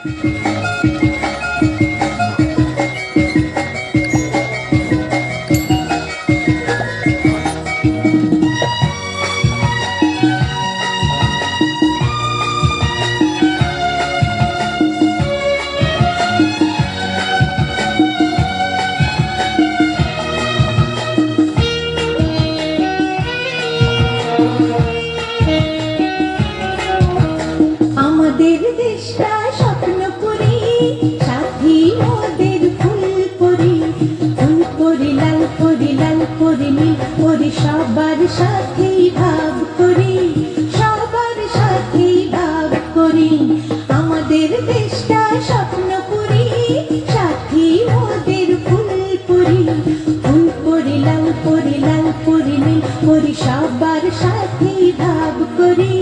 আমাদের সাথেই ভাব করি করি। সাথী ওদের ফুল করি ফুল করি লাল লাল করি নীল সাথেই ভাব করি।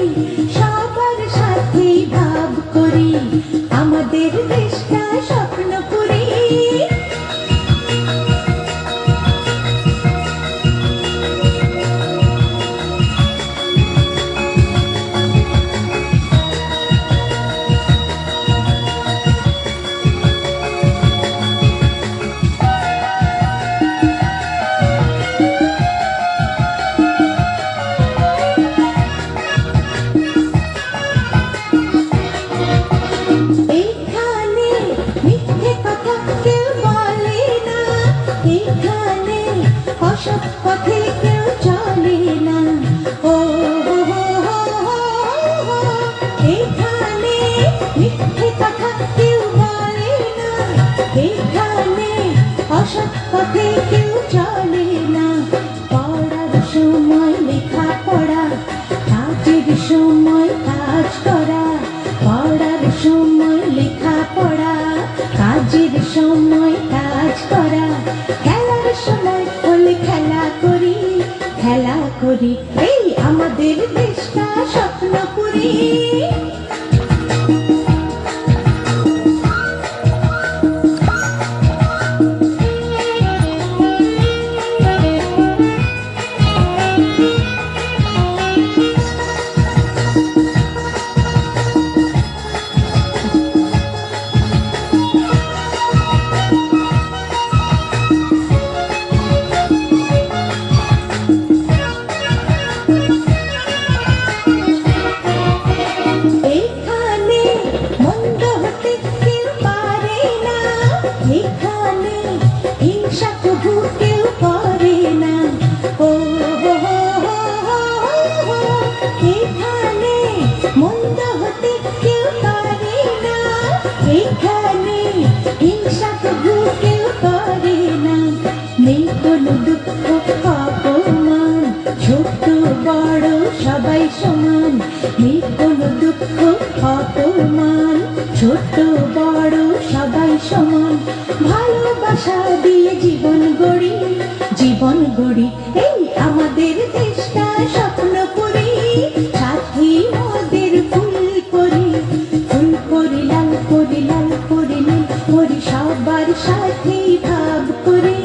পড়া, কাজের সময় কাজ করা, খেলার সময় বলে খেলা করি খেলা করি। এই আমাদের দেশটা স্বপ্নপুরী। অপমান ছোট বড়, সবাই সমান। ভালোবাসা দিয়ে জীবন গড়ি জীবন গড়ি। এই আমাদের দেশটা স্বপ্ন করি, সাথী মোদের ফুল করি। ফুল করি, লাল করি লাল করি, নীল করি, সবার সাথেই ভাব করি।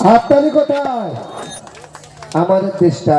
হাততালি কোথায়? আমাদের দেশটা